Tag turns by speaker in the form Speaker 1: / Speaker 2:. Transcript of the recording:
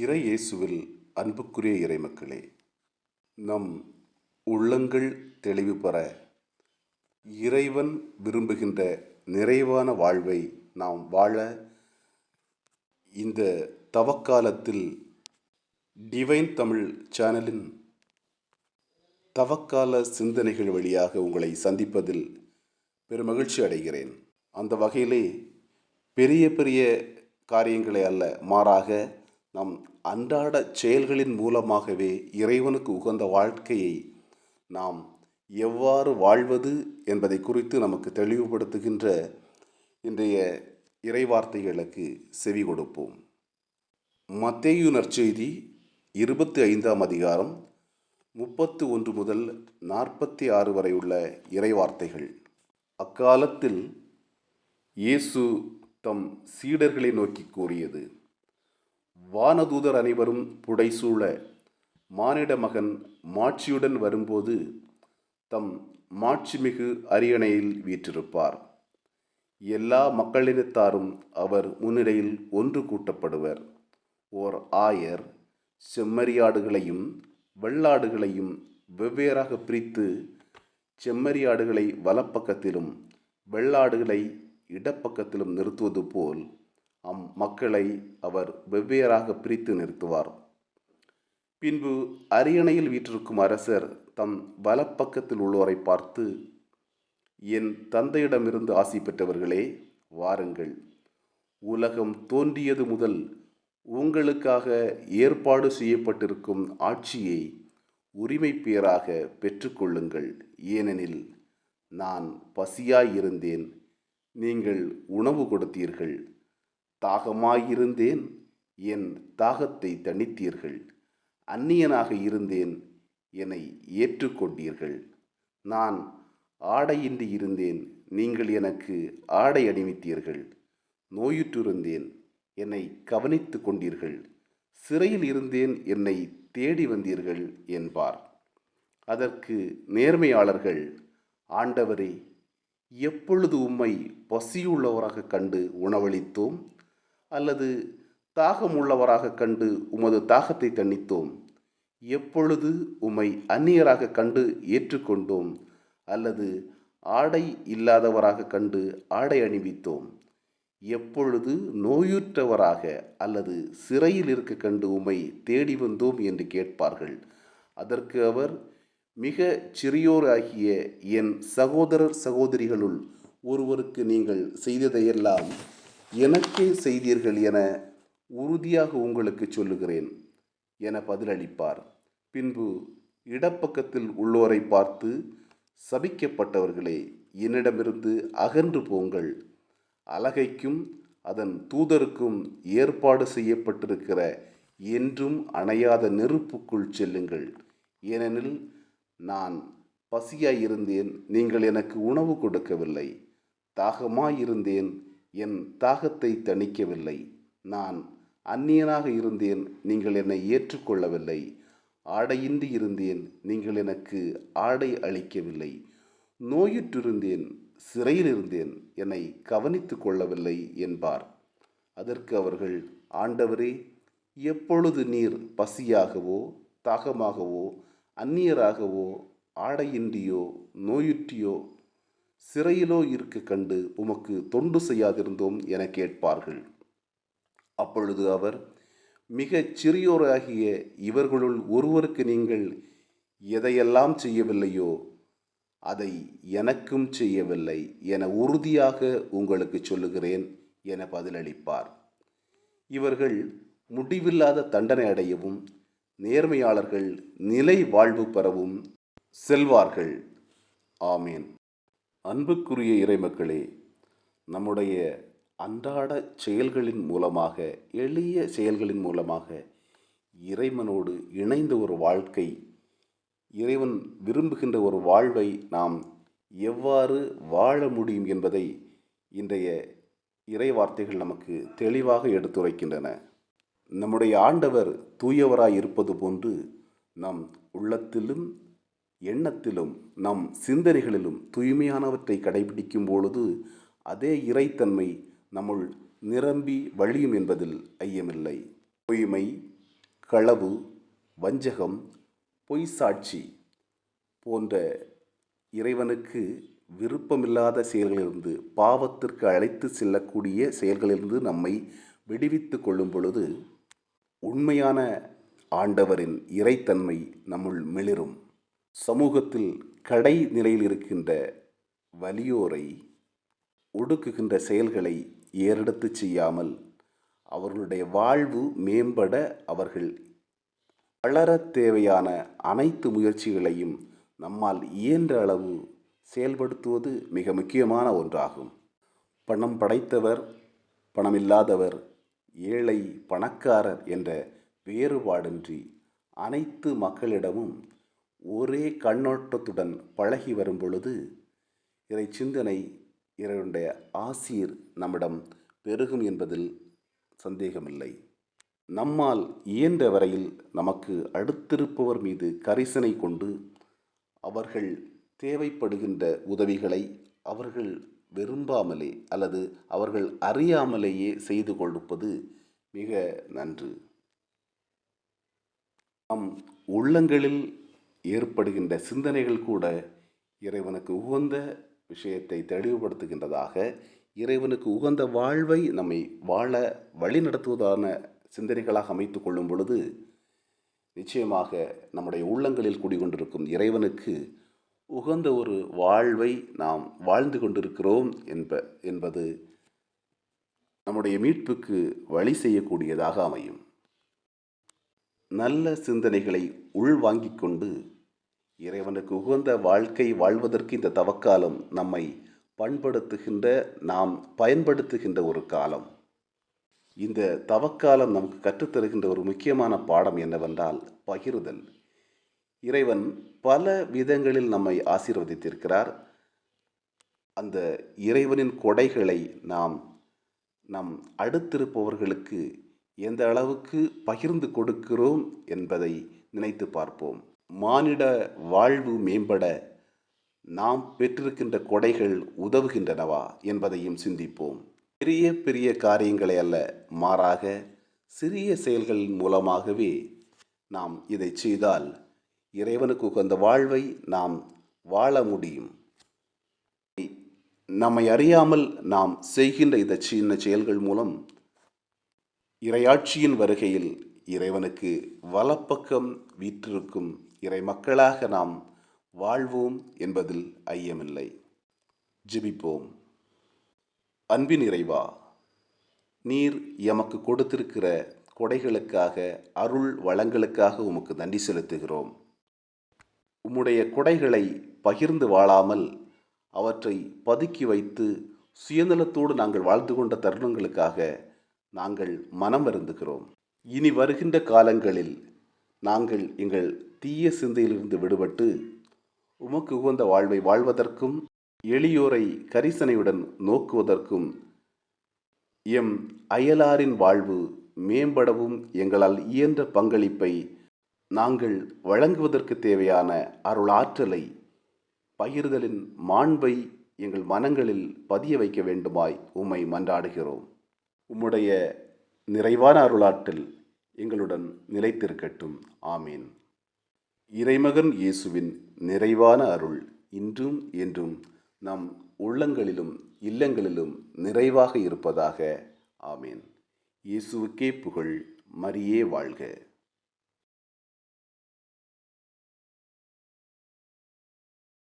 Speaker 1: இறை இயேசுவில் அன்புக்குரிய இறைமக்களே நம் உள்ளங்கள் தெளிவு பெற இறைவன் விரும்புகின்ற நிறைவான வாழ்வை நாம் வாழ இந்த தவக்காலத்தில் டிவைன் தமிழ் சேனலின் தவக்கால சிந்தனைகள் வழியாக உங்களை சந்திப்பதில் பெருமகிழ்ச்சி அடைகிறேன். அந்த வகையிலே பெரிய பெரிய காரியங்களை அல்ல மாறாக நம் அன்றாட செயல்களின் மூலமாகவே இறைவனுக்கு உகந்த வாழ்க்கையை நாம் எவ்வாறு வாழ்வது என்பதை குறித்து நமக்கு தெளிவுபடுத்துகின்ற இன்றைய இறைவார்த்தைகளுக்கு செவி கொடுப்போம். மத்தேயு நற்செய்தி இருபத்தி ஐந்தாம் அதிகாரம் முப்பத்து ஒன்று முதல் நாற்பத்தி ஆறு வரை உள்ள இறைவார்த்தைகள். அக்காலத்தில் இயேசு தம் சீடர்களை நோக்கி கூறியது வானதூதர் அனைவரும் புடைசூழ மானிட மகன் மாட்சியுடன் வரும்போது தம் மாட்சிமிகு அரியணையில் வீற்றிருப்பார். எல்லா மக்களினத்தாரும் அவர் முன்னிலையில் ஒன்று கூட்டப்படுவர். ஓர் ஆயர் செம்மறியாடுகளையும் வெள்ளாடுகளையும் வெவ்வேறாக பிரித்து செம்மறியாடுகளை வலப்பக்கத்திலும் வெள்ளாடுகளை இடப்பக்கத்திலும் நிறுத்துவது போல் அம் மக்களை அவர் வெவ்வேறாக பிரித்து நிறுத்துவார். பின்பு அரியணையில் வீற்றிருக்கும் அரசர் தம் வலப்பக்கத்தில் உள்ளோரை பார்த்து என் தந்தையிடமிருந்து ஆசி பெற்றவர்களே வாருங்கள். உலகம் தோன்றியது முதல் உங்களுக்காக ஏற்பாடு செய்யப்பட்டிருக்கும் ஆட்சியை உரிமை பேராக பெற்றுக்கொள்ளுங்கள் ஏனெனில் நான் பசியாயிருந்தேன் நீங்கள் உணவு கொடுத்தீர்கள். தாகமாயிருந்தேன் என் தாகத்தை தணித்தீர்கள். அந்நியனாக இருந்தேன். என்னை ஏற்றுக்கொண்டீர்கள். நான் ஆடையின்றி இருந்தேன். நீங்கள் எனக்கு ஆடை அணிவித்தீர்கள். நோயுற்றிருந்தேன். என்னை கவனித்து கொண்டீர்கள். சிறையில் இருந்தேன். என்னை தேடி வந்தீர்கள் என்பார். அதற்கு நேர்மையாளர்கள் ஆண்டவரே எப்பொழுது உம்மை பசியுள்ளவராக கண்டு உணவளித்தோம்? அல்லது தாகம் உள்ளவராக கண்டு உமது தாகத்தை தணித்தோம். எப்பொழுது உம்மை அந்நியராக கண்டு ஏற்றுக்கொண்டோம் அல்லது ஆடை இல்லாதவராக கண்டு ஆடை அணிவித்தோம். எப்பொழுது நோயுற்றவராக அல்லது சிறையில் இருக்க கண்டு உம்மை தேடி வந்தோம் என்று கேட்பார்கள். அதற்கு அவர் மிக சிறியோராகிய என் சகோதரர் சகோதரிகளுள் ஒருவருக்கு நீங்கள் செய்ததையெல்லாம் எனக்கே செய்தீர்கள் என உறுதியாக உங்களுக்கு சொல்லுகிறேன் என பதிலளிப்பார். பின்பு இடப்பக்கத்தில் உள்ளோரை பார்த்து சபிக்கப்பட்டவர்களே என்னிடமிருந்து அகன்று போங்கள். அலகைக்கும் அதன் தூதருக்கும் ஏற்பாடு செய்யப்பட்டிருக்கிற என்றும் அணையாத நெருப்புக்குள் செல்லுங்கள். ஏனெனில் நான் பசியாயிருந்தேன் நீங்கள் எனக்கு உணவு கொடுக்கவில்லை. தாகமாயிருந்தேன் என் தாகத்தை தணிக்கவில்லை. நான் அந்நியனாக இருந்தேன் நீங்கள் என்னை ஏற்றுக்கொள்ளவில்லை. ஆடையின்றி இருந்தேன் நீங்கள் எனக்கு ஆடை அளிக்கவில்லை. நோயுற்றிருந்தேன் சிறையில் இருந்தேன் என்னை கவனித்து கொள்ளவில்லை என்பார். அதற்கு அவர்கள் ஆண்டவரே எப்பொழுது நீர் பசியாகவோ தாகமாகவோ அந்நியராகவோ ஆடையின்றியோ நோயுற்றியோ சிறையிலோ இருக்க கண்டு உமக்கு தொண்டு செய்யாதிருந்தோம் என கேட்பார்கள். அப்பொழுது அவர் மிகச் சிறியோராகிய இவர்களுள் ஒருவருக்கு நீங்கள் எதையெல்லாம் செய்யவில்லையோ அதை எனக்கும் செய்யவில்லை என உறுதியாக உங்களுக்கு சொல்லுகிறேன் என பதிலளிப்பார். இவர்கள் முடிவில்லாத தண்டனை அடையவும் நேர்மையாளர்கள் நிலை வாழ்வு பெறவும் செல்வார்கள். ஆமீன். அன்புக்குரிய இறைமக்களே நம்முடைய அன்றாட செயல்களின் மூலமாக எளிய செயல்களின் மூலமாக இறைவனோடு இணைந்த ஒரு வாழ்க்கை இறைவன் விரும்புகின்ற ஒரு வாழ்வை நாம் எவ்வாறு வாழ முடியும் என்பதை இன்றைய இறை வார்த்தைகள் நமக்கு தெளிவாக எடுத்துரைக்கின்றன. நம்முடைய ஆண்டவர் தூயவராய் இருப்பது போன்று நம் உள்ளத்திலும் எண்ணத்திலும் நம் சிந்தனைகளிலும் தூய்மையானவற்றை கடைபிடிக்கும் பொழுது அதே இறைத்தன்மை நம்முள் நிரம்பி வழியும் என்பதில் ஐயமில்லை. பொய்மை களவு வஞ்சகம் பொய் சாட்சி போன்ற இறைவனுக்கு விருப்பமில்லாத செயல்களிலிருந்து பாவத்திற்கு அழைத்து செல்லக்கூடிய செயல்களிலிருந்து நம்மை விடுவித்து கொள்ளும் பொழுது உண்மையான ஆண்டவரின் இறைத்தன்மை நம்முள் மிளிரும். சமூகத்தில் கடை நிலையில் இருக்கின்ற வலியோரை ஒடுக்குகின்ற செயல்களை ஏறெடுத்து செய்யாமல் அவர்களுடைய வாழ்வு மேம்பட அவர்கள் வளர தேவையான அனைத்து முயற்சிகளையும் நம்மால் இயன்ற அளவு செயல்படுத்துவது மிக முக்கியமான ஒன்றாகும். பணம் படைத்தவர் பணமில்லாதவர் ஏழை பணக்காரர் என்ற வேறுபாடின்றி அனைத்து மக்களிடமும் ஒரே கண்ணோட்டத்துடன் பழகி வரும் பொழுது இறை சிந்தனை இறைவனுடைய ஆசீர் நம்மிடம் பெருகும் என்பதில் சந்தேகமில்லை. நம்மால் இயன்ற வரையில் நமக்கு அடுத்திருப்பவர் மீது கரிசனை கொண்டு அவர்கள் தேவைப்படுகின்ற உதவிகளை அவர்கள் விரும்பாமலே அல்லது அவர்கள் அறியாமலேயே செய்து கொடுப்பது மிக நன்று. நம் உள்ளங்களில் ஏற்படுகின்ற சிந்தனைகள் கூட இறைவனுக்கு உகந்த விஷயத்தை தெளிவுபடுத்துகின்றதாக இறைவனுக்கு உகந்த வாழ்வை நம்மை வாழ வழிநடத்துவதான சிந்தனைகளாக அமைத்து கொள்ளும் பொழுது நிச்சயமாக நம்முடைய உள்ளங்களில் குடிகொண்டிருக்கும் இறைவனுக்கு உகந்த ஒரு வாழ்வை நாம் வாழ்ந்து கொண்டிருக்கிறோம் என்ப என்பது நம்முடைய மீட்புக்கு வழி செய்யக்கூடியதாக அமையும். நல்ல சிந்தனைகளை உள்வாங்கிக் கொண்டு இறைவனுக்கு உகந்த வாழ்க்கை வாழ்வதற்கு இந்த தவக்காலம் நம்மை பண்படுத்துகின்ற நாம் பயன்படுத்துகின்ற ஒரு காலம். இந்த தவக்காலம் நமக்கு கற்றுத்தருகின்ற ஒரு முக்கியமான பாடம் என்னவென்றால் பகிர்தல். இறைவன் பல விதங்களில் நம்மை ஆசீர்வதித்திருக்கிறார். அந்த இறைவனின் கொடைகளை நாம் நம் அடுத்திருப்பவர்களுக்கு எந்த அளவுக்கு பகிர்ந்து கொடுக்கிறோம் என்பதை நினைத்து பார்ப்போம். மானிட வாழ்வு மேம்பட நாம் பெற்றிருக்கின்ற கொடைகள் உதவுகின்றனவா என்பதையும் சிந்திப்போம். பெரிய பெரிய காரியங்களை அல்ல மாறாக சிறிய செயல்களின் மூலமாகவே நாம் இதை செய்தால் இறைவனுக்கு உகந்த வாழ்வை நாம் வாழ முடியும். நம்மை அறியாமல் நாம் செய்கின்ற இந்த சின்ன செயல்கள் மூலம் இறையாட்சியின் வருகையில் இறைவனுக்கு வலப்பக்கம் வீற்றிருக்கும் இறை மக்களாக நாம் வாழ்வோம் என்பதில் ஐயமில்லை. ஜிபிப்போம். அன்பின் இறைவா நீர் எமக்கு கொடுத்திருக்கிற கொடைகளுக்காக அருள் வளங்களுக்காக உமக்கு நன்றி செலுத்துகிறோம். உம்முடைய கொடைகளை பகிர்ந்து வாழாமல் அவற்றை பதுக்கி வைத்து சுயநலத்தோடு நாங்கள் வாழ்ந்து கொண்ட தருணங்களுக்காக நாங்கள் மனம் வருந்துகிறோம். இனி வருகின்ற காலங்களில் நாங்கள் எங்கள் தீய சிந்தையிலிருந்து விடுபட்டு உமக்கு உகந்த வாழ்வை வாழ்வதற்கும் எளியோரை கரிசனையுடன் நோக்குவதற்கும் எம் அயலாரின் வாழ்வு மேம்படவும் எங்களால் இயன்ற பங்களிப்பை நாங்கள் வழங்குவதற்கு தேவையான அருளாற்றலை பகிர்தலின் மாண்பை எங்கள் மனங்களில் பதிய வைக்க வேண்டுமாய் உம்மை மன்றாடுகிறோம். உம்முடைய நிறைவான அருளாற்றல் எங்களுடன் நிலைத்திருக்கட்டும். ஆமீன். இறைமகன் இயேசுவின் நிறைவான அருள் இன்றும் என்றும் நம் உள்ளங்களிலும் இல்லங்களிலும் நிறைவாக இருப்பதாக. ஆமீன். இயேசுவுக்கே புகழ் மரியே வாழ்க.